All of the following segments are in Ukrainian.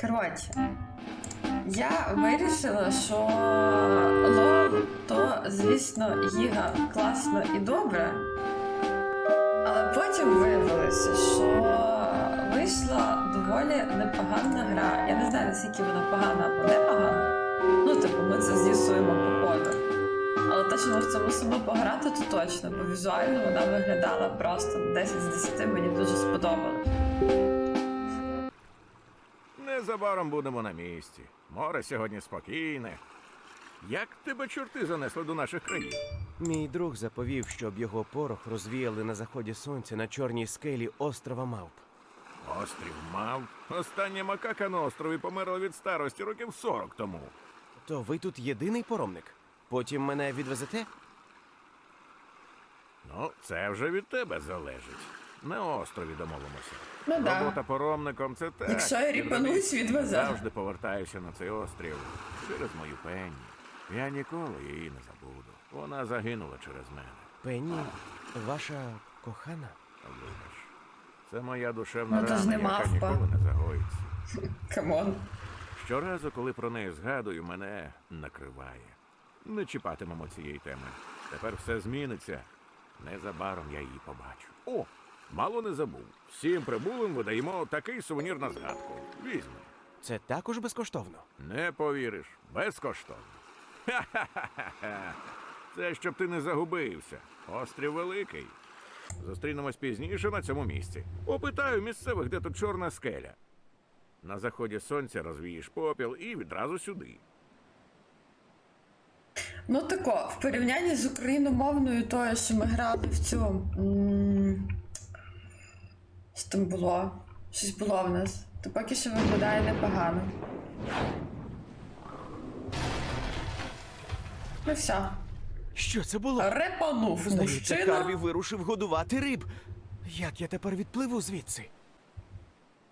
Коротше, я вирішила, що лол то, звісно, гіга класно і добре. Але потім виявилося, що вийшла доволі непогана гра. Я не знаю, наскільки вона погана або непогана. Ну, типу, ми це з'ясуємо по ходу. Але те, що ми в цьому саме пограти, то точно, бо візуально вона виглядала просто 10 з 10, мені дуже сподобалось. Незабаром будемо на місці. Море сьогодні спокійне. Як тебе чорти занесли до наших країн? Мій друг заповів, щоб його порох розвіяли на заході сонця на чорній скелі острова Мавп. Острів мав. Остання макака на острові померла від старості років 40 тому. То ви тут єдиний поромник? Потім мене відвезете? Ну, це вже від тебе залежить. На острові домовимося. Ну да. Робота поромником це так. Якщо я ріпанусь, відвезе. Завжди повертаюся на цей острів через мою пенні. Я ніколи її не забуду. Вона загинула через мене. Пенні, ваша кохана? Вибач. Це моя душевна Ну, то рана, не яка мавпа. ніколи не загоїться. Камон. Щоразу, коли про неї згадую, мене накриває. Не чіпатимемо цієї теми. Тепер все зміниться. Незабаром я її побачу. О, мало не забув. Всім прибулим видаємо такий сувенір на згадку. Візьми. Це також безкоштовно. Не повіриш, безкоштовно. Ха-ха-ха-ха. Це щоб ти не загубився. Острів великий. Зустрінемось пізніше на цьому місці. Попитаю місцевих, де тут чорна скеля. На заході сонця розвієш попіл і відразу сюди. Ну тако, в порівнянні з україномовною тою, що ми грали в цю. м, Що там було? Щось було в нас. То поки що виглядає непогано. Ну все. Що це було? Репанув Здається, Харві мужчина. вирушив годувати риб. Як я тепер відпливу звідси?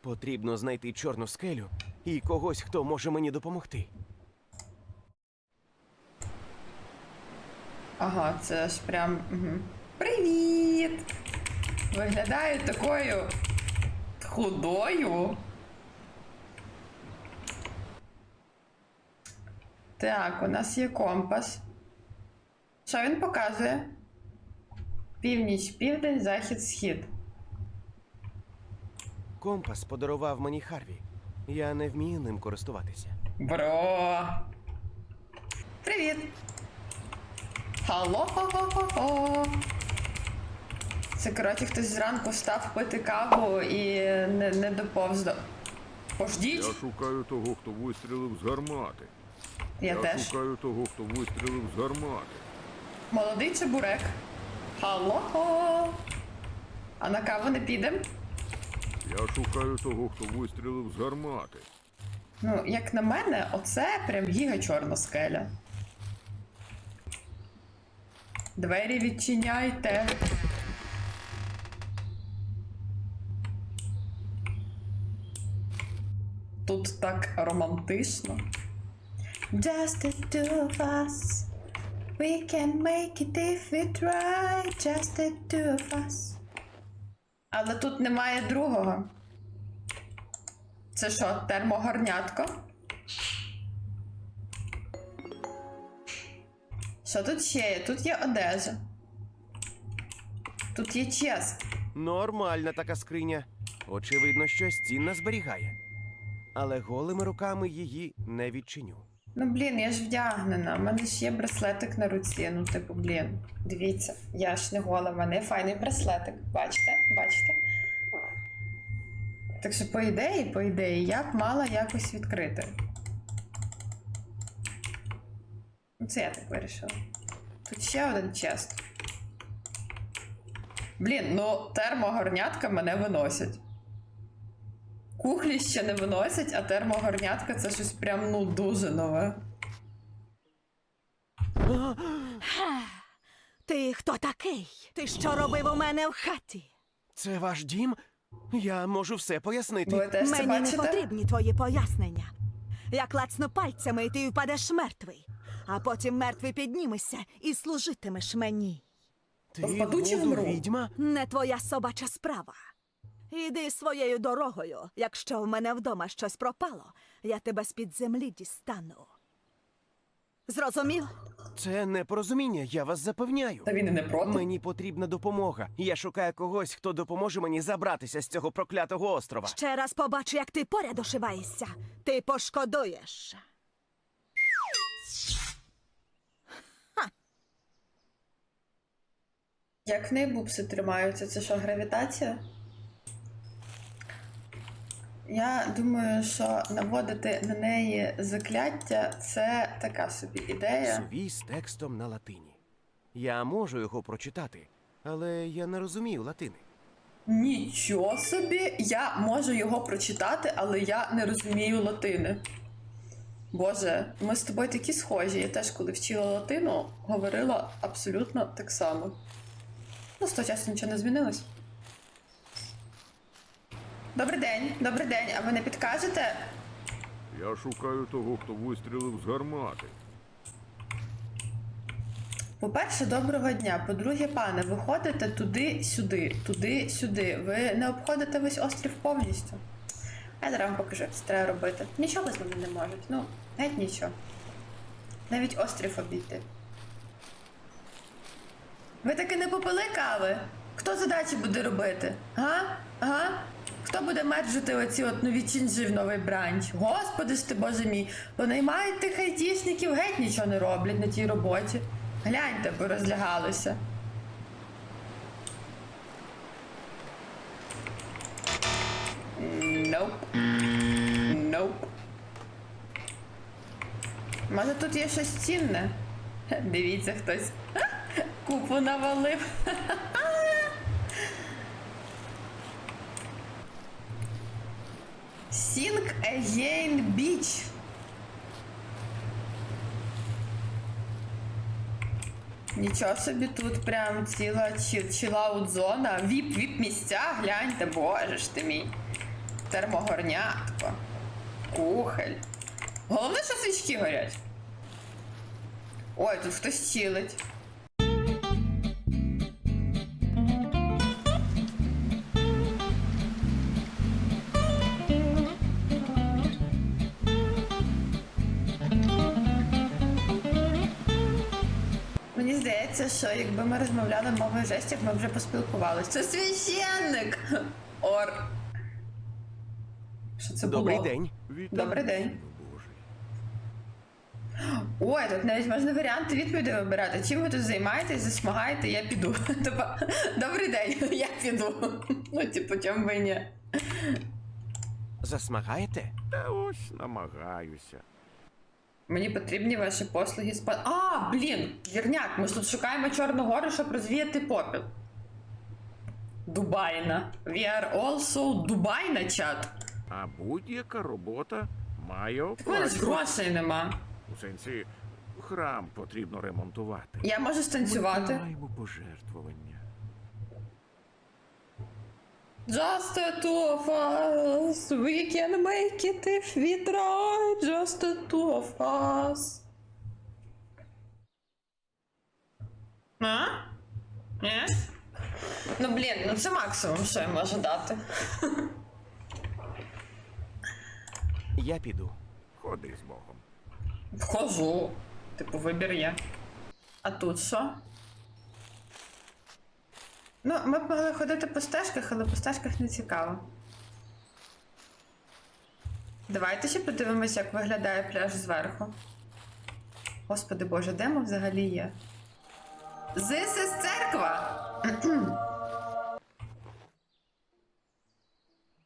Потрібно знайти чорну скелю і когось, хто може мені допомогти. Ага, це ж прям. Угу. Привіт! Виглядаю такою худою. Так, у нас є компас. Що він показує? Північ, південь, захід, схід. Компас подарував мені Харві. Я не вмію ним користуватися. Бро. Привіт. Алло. Це коротше хтось зранку став пити каву і не, не доповз до. Пождіть. шукаю того, хто вистрілив з гармати. Я, теж. шукаю того, хто вистрілив з гармати. Молодий чебурек. Алло. А на каву не підемо? Я шукаю того, хто вистрілив з гармати. Ну, як на мене, оце прям гіга чорна скеля. Двері відчиняйте. Тут так романтично. Just the two of us. We can make it if we try. Just the two of us. Але тут немає другого. Це що, термогорнятко? Що тут ще є? Тут є одежа. Тут є чест. Нормальна така скриня. Очевидно, щось цінне зберігає. Але голими руками її не відчиню. Ну блін, я ж вдягнена. У мене ж є браслетик на руці. Ну, типу, блін. Дивіться, я ж не гола, в мене файний браслетик. Бачите? Бачите? Так що, по ідеї, по ідеї, я б мала якось відкрити. Ну, Це я так вирішила. Тут ще один чест. Блін, ну термогорнятка мене виносять. Кухлі ще не виносять, а термогорнятка це щось прям ну дуже нове. Ти хто такий? Ти що робив у мене в хаті? Це ваш дім? Я можу все пояснити. Ви теж це Мені не бачите? потрібні твої пояснення. Я клацну пальцями, і ти впадеш мертвий. А потім мертвий піднімешся і служитимеш мені. Ти Впаду чи Вуду вмру? відьма? Не твоя собача справа. Іди своєю дорогою. Якщо в мене вдома щось пропало, я тебе з-під землі дістану. Зрозумів? Це непорозуміння, я вас запевняю. Та він і не проти. Мені потрібна допомога. Я шукаю когось, хто допоможе мені забратися з цього проклятого острова. Ще раз побачу, як ти поряд ошиваєшся. Ти пошкодуєш. Як в неї бубси тримаються? Це що, гравітація? Я думаю, що наводити на неї закляття це така собі ідея. Сувій з текстом на латині. Я можу його прочитати, але я не розумію латини. Нічого собі, я можу його прочитати, але я не розумію латини. Боже, ми з тобою такі схожі. Я теж, коли вчила латину, говорила абсолютно так само. Ну, з того часу нічого не змінилось. Добрий день, добрий день. А ви не підкажете? Я шукаю того, хто вистрілив з гармати. По-перше, доброго дня. По-друге, пане, ви ходите туди-сюди, туди-сюди. Ви не обходите весь острів повністю. Я зараз вам покажу, як це треба робити. Нічого з ними не можуть. Ну, геть нічого. Навіть острів обійти. Ви таки не попили кави? Хто задачі буде робити? Га? Га? Хто буде мерджити оці от нові чинжі в новий бранч? Господи ж ти боже мій, понаймають тих айтішників, геть нічого не роблять на тій роботі. Гляньте, бо розлягалися. Nope. Nope. Може тут є щось цінне? Дивіться, хтось купу навалив. Sink again beach. Нічого собі тут прям ціла чі- чилаут зона. Віп, віп місця, гляньте, боже ж ти мій. Термогорнятко. Кухоль. Головне, що свічки горять. Ой, тут хтось чилить. Здається, що якби ми розмовляли мовою жестів, ми вже поспілкувалися. Це священник! Ор. Що це Добрий було? день. Добрий день. Ой, тут навіть можна варіанти відповіді вибирати. Чим ви тут займаєтесь, засмагаєте, я піду. Типа, добрий день, я піду. Ну, типу, чому би ні? Засмагаєте? Та ось намагаюся. Мені потрібні ваші послуги з пан. А, блін, вірняк, ми ж тут шукаємо Чорну гору, щоб розвіяти попіл. Дубайна. We are also Дубайна, чат. А будь-яка робота має У мене ж оплату. грошей нема. У сенсі, храм потрібно ремонтувати. Я можу станцювати. Ми маємо пожертвування. Just the two of us, we can make it if we try. Just the two of us. А? Ні? Ну блін, ну це максимум, що я можу дати. Я піду. Ходи з Богом. Вхожу. Типу, вибір є. А тут що? Ну, ми б могли ходити по стежках, але по стежках не цікаво. Давайте ще подивимось, як виглядає пляж зверху. Господи Боже, де ми взагалі є? This is церква!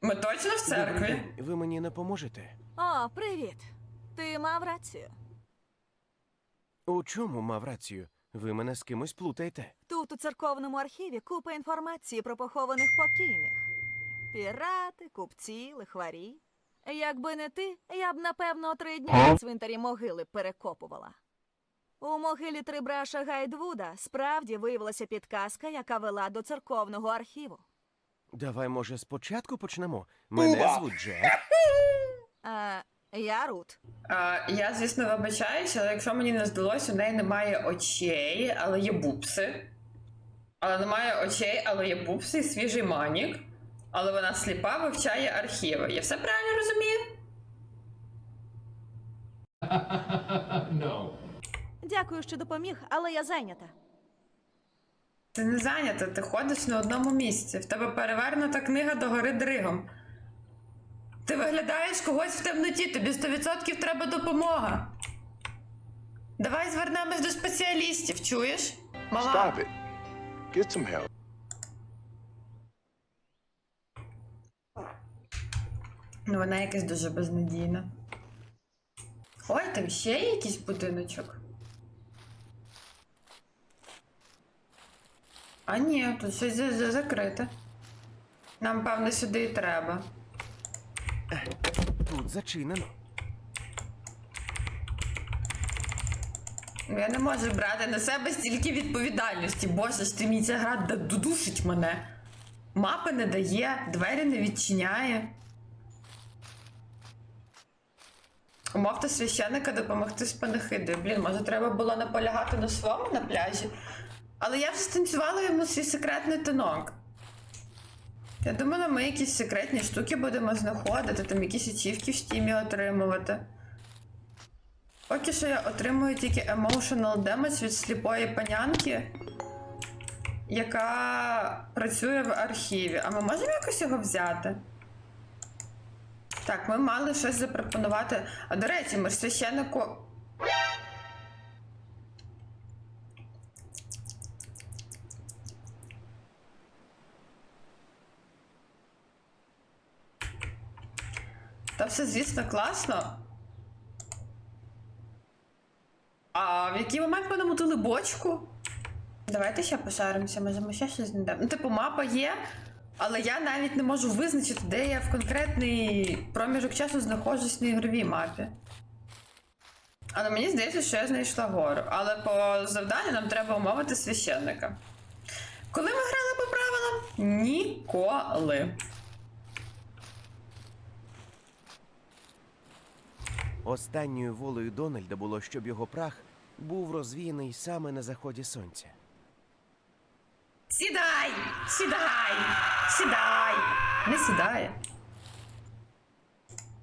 Ми точно в Добрий церкві? день. Ви мені не поможете? О, привіт. Ти мав рацію. У чому мав рацію? Ви мене з кимось плутаєте. Тут у церковному архіві купа інформації про похованих покійних. Пірати, купці, лихварі. Якби не ти, я б напевно три дні на цвинтарі могили перекопувала. У могилі Трибраша Гайдвуда справді виявилася підказка, яка вела до церковного архіву. Давай, може, спочатку почнемо. Мене звуть Джек. А, я Рут. А, я, звісно, вибачаюсь, але якщо мені не здалося, у неї немає очей, але є бупси. Але немає очей, але є бупси і свіжий манік. Але вона сліпа вивчає архіви. Я все правильно розумію? no. Дякую, що допоміг, але я зайнята. Ти не зайнята, ти ходиш на одному місці. В тебе перевернута книга догори дригом. Ти виглядаєш когось в темноті, тобі 100% треба допомога. Давай звернемось до спеціалістів, чуєш? Мала. Stop it. Get some help. Ну, вона якась дуже безнадійна. Ой, там ще є якийсь будиночок. А ні, тут щось за- за- закрите. Нам, певно, сюди і треба. Тут зачинено. Я не можу брати на себе стільки відповідальності. Боже ж ти мій ця гра д- дудушить мене. Мапи не дає, двері не відчиняє. Умовте священника допомогти з панахидою. Блін, може треба було наполягати на своєму на пляжі. Але я вже станцювала йому свій секретний тонок. Я думала, ми якісь секретні штуки будемо знаходити, там якісь ачівки в стімі отримувати. Поки що я отримую тільки emotional damage від сліпої панянки, яка працює в архіві. А ми можемо якось його взяти? Так, ми мали щось запропонувати. А до речі, ми ж священнику. Та все, звісно, класно. А в який момент ми намутили бочку? Давайте ще пошаримося, може ми ще щось знайдемо. Ну, типу, мапа є, але я навіть не можу визначити, де я в конкретний проміжок часу знаходжусь на ігровій мапі. Але мені здається, що я знайшла гору. Але по завданню нам треба умовити священника. Коли ми грали по правилам? Ніколи. Останньою волею Дональда було, щоб його прах був розвіяний саме на заході сонця. Сідай! Сідай! Сідай! Не сідає.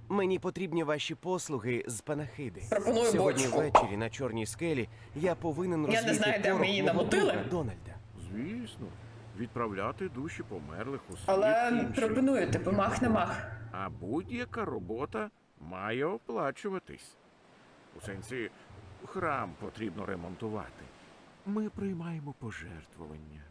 Мені потрібні ваші послуги з панахиди. Пропоную Сьогодні бочку. ввечері на чорній скелі я повинен Я не розвіяти знаю, де ми порох її мого друга Дональда. Звісно, відправляти душі померлих у світ Але інший. пропоную, типу, мах на мах. А будь-яка робота має оплачуватись. У сенсі, храм потрібно ремонтувати. Ми приймаємо пожертвування.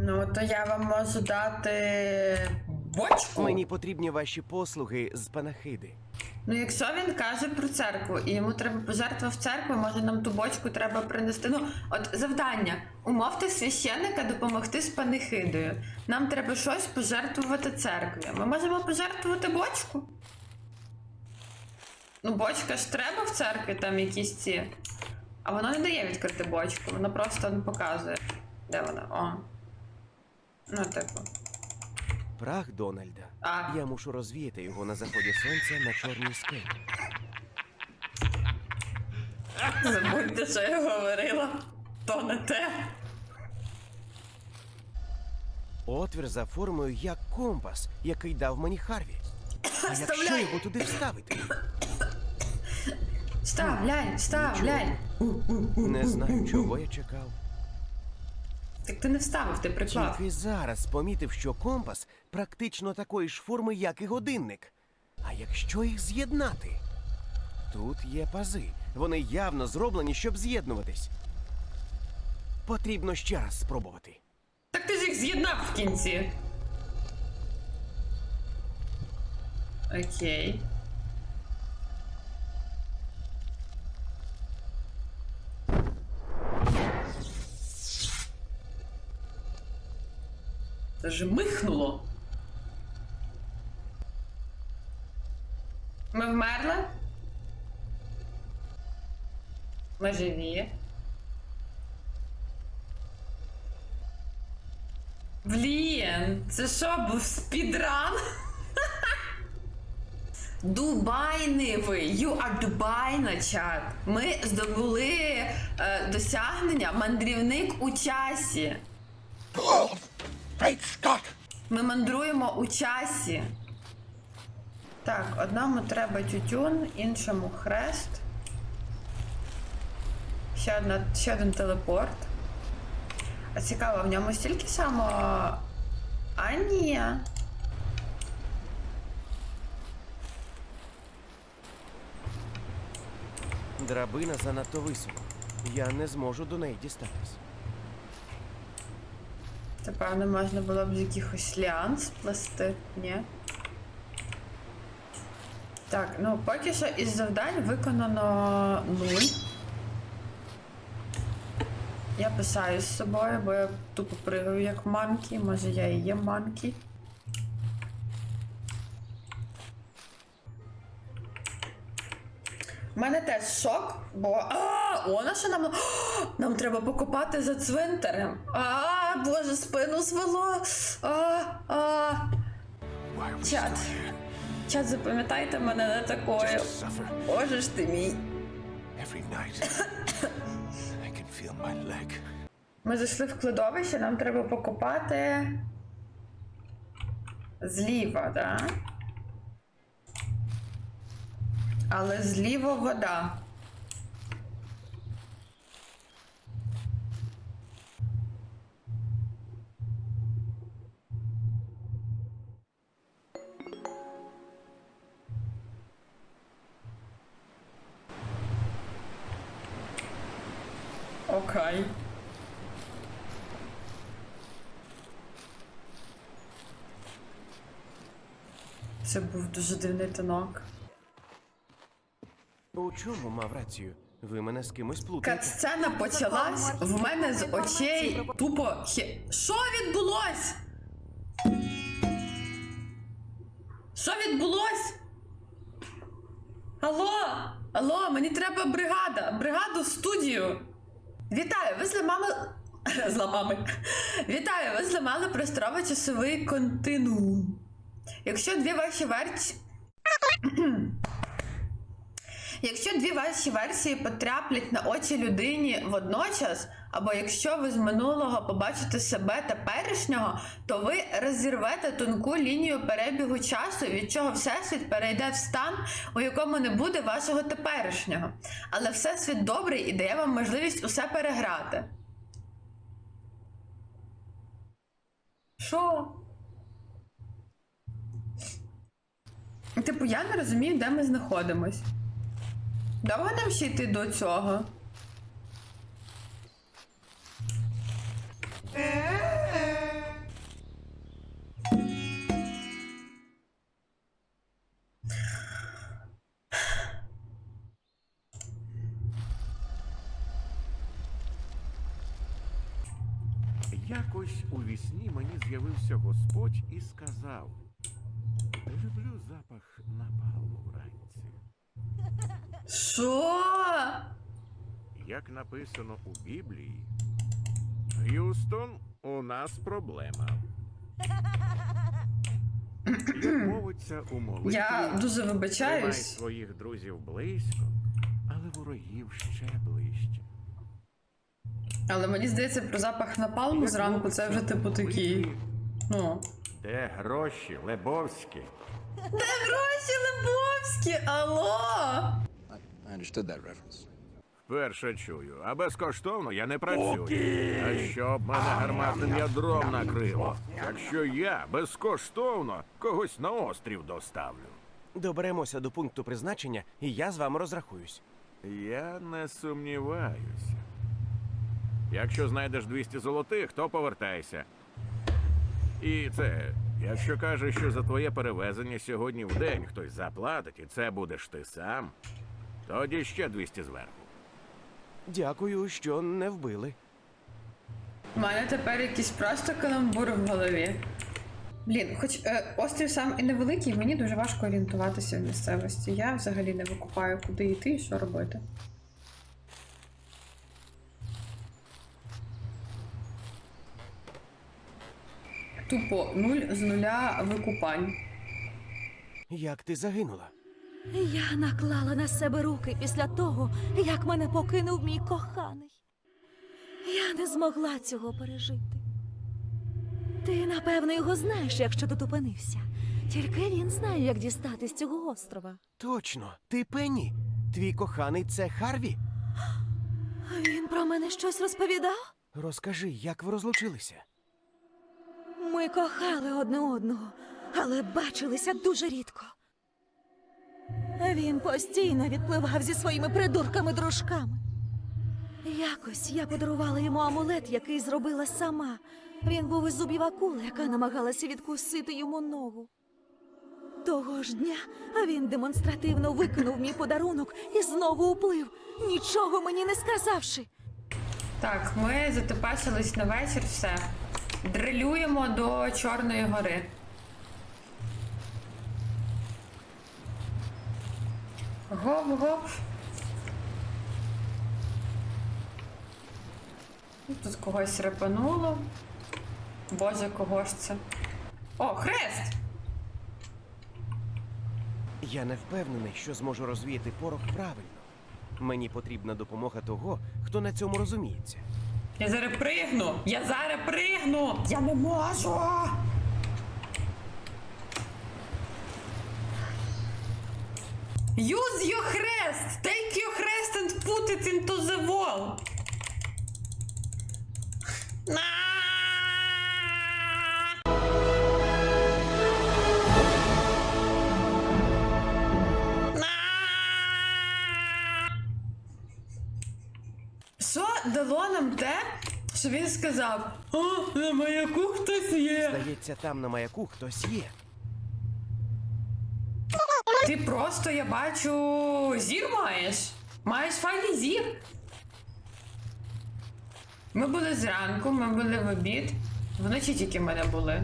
Ну, то я вам можу дати бочку. Мені потрібні ваші послуги з панахиди. Ну, якщо він каже про церкву, і йому треба пожертва в церкву, може нам ту бочку треба принести. Ну, от завдання. Умовте священника допомогти з панихидою. Нам треба щось пожертвувати церкві. Ми можемо пожертвувати бочку. Ну, бочка ж треба в церкві, там якісь ці. А воно не дає відкрити бочку, воно просто не показує. Де вона? О. Ну, типу. Прах Дональда. А. Я мушу розвіяти його на заході сонця на чорній скелі. Забудьте, що я говорила. То не те. Отвір за формою як компас, який дав мені Харві. А якщо Вставляй. його туди вставити? Вставляй, вставляй. Не знаю, чого я чекав. Так ти не вставив, ти приклав. Тільки зараз помітив, що компас практично такої ж форми, як і годинник. А якщо їх з'єднати? Тут є пази. Вони явно зроблені, щоб з'єднуватись. Потрібно ще раз спробувати. Так ти ж їх з'єднав в кінці. Окей. Це ж михнуло. Ми вмерли? Ми живі. Блін, це що, був спідран? Дубайни ви, you are Дубайна, чат. Ми здобули е, досягнення мандрівник у часі. Great Scott! Ми мандруємо у часі. Так, одному треба тютюн, іншому хрест. Ще, одна, ще один телепорт. А цікаво, в ньому стільки само. А ні. Драбина занадто високо. Я не зможу до неї дістатись. Це певно можна було б з якихось ліан сплести, ні? Так, ну поки що із завдань виконано нуль. Я писаю з собою, бо я тупо пригаю як манкі. Може я і є манкі. У мене теж шок, бо. А, вона що нам. Нам треба покопати за цвинтарем. А, боже, спину звело. А, а. Чат. Чат, запам'ятайте мене не такою. Боже ж ти мій. Ми зайшли в кладовище, нам треба покопати. Зліва, да? Але зліва вода. Окей. Це був дуже дивний тонок. У чому мав рацію? Ви мене з кимось плутаєте. Кат-сцена почалась в мене з очей тупо хе. Що відбулось? Що відбулось? Алло? Алло, мені треба бригада. Бригаду в студію. Вітаю, ви зламали. Зламами. Вітаю, ви зламали просторово-часовий континуум. Якщо дві ваші версії. Якщо дві ваші версії потраплять на очі людині водночас, або якщо ви з минулого побачите себе теперішнього, то ви розірвете тонку лінію перебігу часу, від чого Всесвіт перейде в стан, у якому не буде вашого теперішнього. Але Всесвіт добрий і дає вам можливість усе переграти. Що? Типу, я не розумію, де ми знаходимось. Довго нам ще йти до цього? Якось у вісні мені з'явився Господь і сказав: Люблю запах напалму вранці. Що? Як написано у Біблії, Г'юстон, у нас проблема. Як мовиться у молитві, Я дуже тримай вибачаюсь. своїх друзів близько, але ворогів ще ближче. Але мені здається, про запах напалму Як зранку це вже типу такий. молитві, Ну. Де гроші, Лебовські? Де гроші Лебовські? Алло! I, understood that reference. Вперше чую, а безкоштовно я не працюю. А щоб мене гарматним ядром накрило. Якщо я безкоштовно когось на острів доставлю. Доберемося до пункту призначення, і я з вами розрахуюсь. Я не сумніваюся. Якщо знайдеш 200 золотих, то повертайся. І це, якщо кажеш, що за твоє перевезення сьогодні в день хтось заплатить, і це будеш ти сам, тоді ще 200 зверху. Дякую, що не вбили. У мене тепер якийсь просто каламбур в голові. Блін, хоч е, острів сам і невеликий, мені дуже важко орієнтуватися в місцевості. Я взагалі не викупаю, куди йти і що робити. Тупо нуль з нуля викупань. Як ти загинула? Я наклала на себе руки після того, як мене покинув мій коханий. Я не змогла цього пережити. Ти, напевно, його знаєш, якщо тут опинився. Тільки він знає, як дістати з цього острова. Точно, ти Пенні. Твій коханий це Харві. Він про мене щось розповідав? Розкажи, як ви розлучилися? Ми кохали одне одного, але бачилися дуже рідко. Він постійно відпливав зі своїми придурками-дружками. Якось я подарувала йому амулет, який зробила сама. Він був із зубів акули, яка намагалася відкусити йому ногу. Того ж дня він демонстративно викинув мій подарунок і знову уплив, нічого мені не сказавши. Так, ми затопачились на вечір, все. Дрилюємо до Чорної гори. Гоп-гоп. Тут когось репануло. Боже, кого ж це? О, хрест! Я не впевнений, що зможу розвіяти порох правильно. Мені потрібна допомога того, хто на цьому розуміється. Я зараз пригну! Я зараз пригну! Я не можу! Use your crest! Take your crest and put it into the wall! Дало нам те, що він сказав: О, на маяку хтось є. Здається, там на маяку хтось є. Ти просто, я бачу, зір маєш. Маєш файний зір. Ми були зранку, ми були в обід. Вночі тільки в мене були.